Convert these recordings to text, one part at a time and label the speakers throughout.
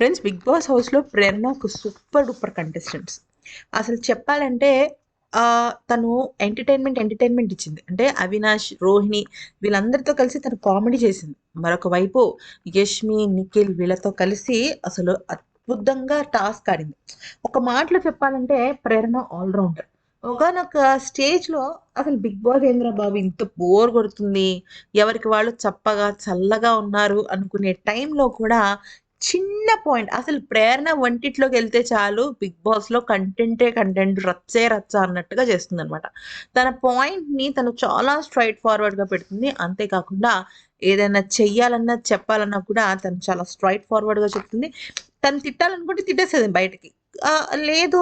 Speaker 1: Friends big boss హౌస్లో ప్రేరణ ఒక super duper contestants అసలు చెప్పాలంటే తను ఎంటర్టైన్మెంట్ ఎంటర్టైన్మెంట్ ఇచ్చింది. అంటే అవినాష్ రోహిణి వీళ్ళందరితో కలిసి తను కామెడీ చేసింది. మరొక వైపు యష్మి నిఖిల్ వీళ్ళతో కలిసి అసలు అద్భుతంగా టాస్క్ ఆడింది. ఒక మాటలో చెప్పాలంటే ప్రేరణ ఆల్రౌండర్ ఒకనొక స్టేజ్లో అసలు బిగ్ బాస్ ఏంద్రా బాబు ఇంత బోర్ కొడుతుంది? ఎవరికి వాళ్ళు చప్పగా చల్లగా ఉన్నారు అనుకునే టైంలో కూడా చిన్న పాయింట్. అసలు ప్రేరణ వంటిట్లోకి వెళ్తే చాలు బిగ్ బాస్లో కంటెంటే కంటెంట్ రచ్చే రచ్చ అన్నట్టుగా చేస్తుంది అనమాట తన పాయింట్ని తను చాలా స్ట్రైట్ ఫార్వర్డ్గా పెడుతుంది. అంతేకాకుండా ఏదైనా చెయ్యాలన్నా చెప్పాలన్నా కూడా తను చాలా స్ట్రైట్ ఫార్వర్డ్గా చెప్తుంది. తను తిట్టాలనుకుంటే తిట్టేస్తుంది బయటకి. లేదు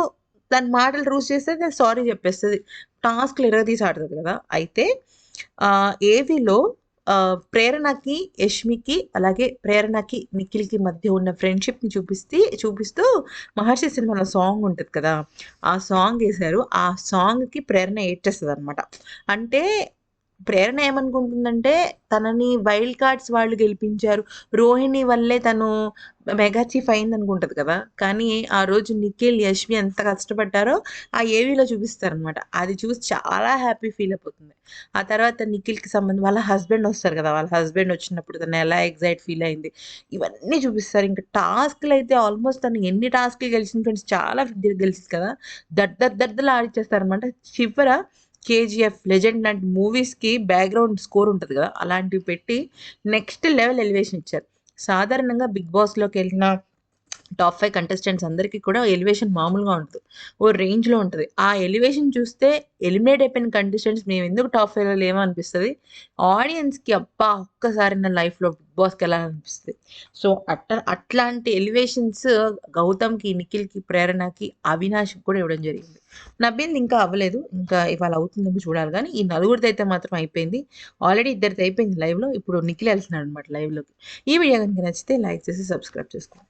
Speaker 1: తన మాటలు రూస్ చేస్తే నేను సారీ చెప్పేస్తుంది. టాస్క్లు ఎరగదీసి ఆడుతుంది కదా. అయితే ఏవిలో ప్రేరణకి యష్మికి అలాగే ప్రేరణకి నిఖిల్కి మధ్య ఉన్న ఫ్రెండ్షిప్ని చూపిస్తే చూపిస్తూ మహర్షి సినిమాలో సాంగ్ ఉంటుంది కదా ఆ సాంగ్ వేశారు. ఆ సాంగ్కి ప్రేరణ ఏడ్చేస్తుంది అనమాట అంటే ప్రేరణ ఏమనుకుంటుందంటే తనని వైల్డ్ కార్డ్స్ వాళ్ళు గెలిపించారు. రోహిణి వల్లే తను మెగా చీఫ్ అయింది అనుకుంటుంది కదా. కానీ ఆ రోజు నిఖిల్ యశ్వి ఎంత కష్టపడ్డారో ఆ ఏవీలో చూపిస్తారనమాట అది చూసి చాలా హ్యాపీ ఫీల్ అయిపోతుంది. ఆ తర్వాత నిఖిల్కి సంబంధం వాళ్ళ హస్బెండ్ వస్తారు కదా. వాళ్ళ హస్బెండ్ వచ్చినప్పుడు తను ఎలా ఎగ్జైట్ ఫీల్ అయింది. ఇవన్నీ చూపిస్తారు. ఇంకా టాస్క్లు అయితే ఆల్మోస్ట్ తను ఎన్ని టాస్క్లు గెలిచిన ఫ్రెండ్స్ చాలా గెలిచింది కదా. దద్ద దద్దలు ఆడిచ్చేస్తారనమాట చివర కేజీఎఫ్ లెజెండ్ లాంటి మూవీస్కి బ్యాక్గ్రౌండ్ స్కోర్ ఉంటుంది కదా అలాంటివి పెట్టి నెక్స్ట్ లెవెల్ ఎలివేషన్ ఇచ్చారు. సాధారణంగా బిగ్ బాస్లోకి వెళ్ళిన టాప్ ఫైవ్ కంటెస్టెంట్స్ అందరికీ కూడా ఎలివేషన్ మామూలుగా ఉంటుంది ఓ రేంజ్లో ఉంటుంది. ఆ ఎలివేషన్ చూస్తే ఎలిమినేట్ అయిపోయిన కంటెస్టెంట్స్ మేము ఎందుకు టాప్ ఫైవ్లో లేమో అనిపిస్తుంది. ఆడియన్స్కి అబ్బా ఒక్కసారి నా లైఫ్లో బిగ్ బాస్కి వెళ్ళాలనిపిస్తుంది సో అట్లా అట్లాంటి ఎలివేషన్స్ గౌతమ్కి నిఖిల్కి ప్రేరణకి అవినాష్కి కూడా ఇవ్వడం జరిగింది. నవ్వింది ఇంకా అవ్వలేదు. ఇంకా ఇవాళ అవుతుందేమో చూడాలి. కానీ ఈ నలుగురిది అయితే మాత్రం అయిపోయింది. ఆల్రెడీ ఇద్దరిది అయిపోయింది లైవ్లో. ఇప్పుడు నిఖిల్ వెళ్తున్నాడు అనమాట లైవ్లోకి. ఈ వీడియో కనుక నచ్చితే లైక్ చేసి సబ్స్క్రైబ్ చేసుకోండి.